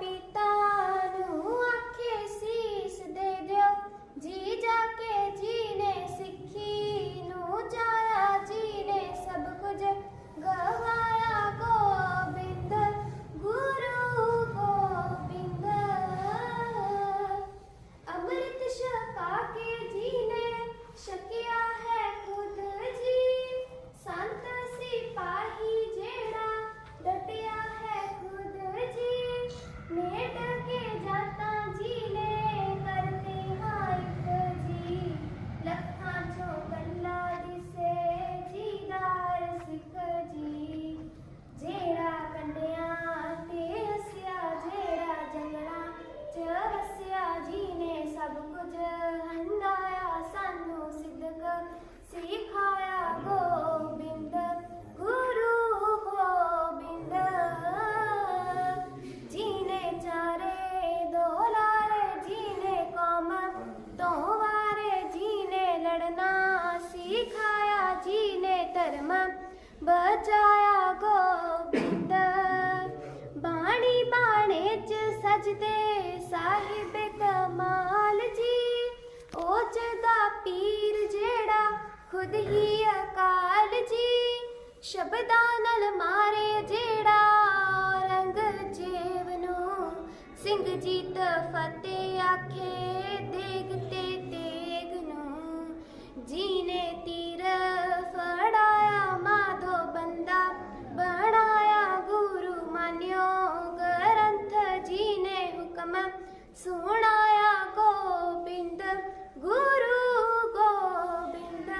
पिता ਕਰਮਾ ਬਚਾਇਆ ਗੋਬਿੰਦ। ਬਾਣੀ ਬਾਣੇ ਚ ਸਜਦੇ ਸਾਹਿਬ ਕਮਾਲ ਜੀ। ਓਜ ਦਾ ਪੀਰ ਜਿਹੜਾ ਖੁਦ ਹੀ ਅਕਾਲ ਜੀ। ਸ਼ਬਦਾਂ ਨਾਲ ਮਾਰੇ ਜਿਹੜਾ ਔਰੰਗਜ਼ੇਬ ਨੂੰ ਸਿੰਘ ਜੀ ਤਫਤੇ ਆਖੇ। ਹੁਕਮ ਸੁਣਾਇਆ ਗੋਬਿੰਦ ਗੁਰੂ ਗੋਬਿੰਦ।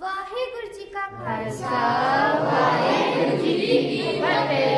ਵਾਹਿਗੁਰੂ ਜੀ ਕਾ ਖਾਲਸਾ ਵਾਹਿਗੁਰੂ ਜੀ ਕੀ ਫਤਿਹ।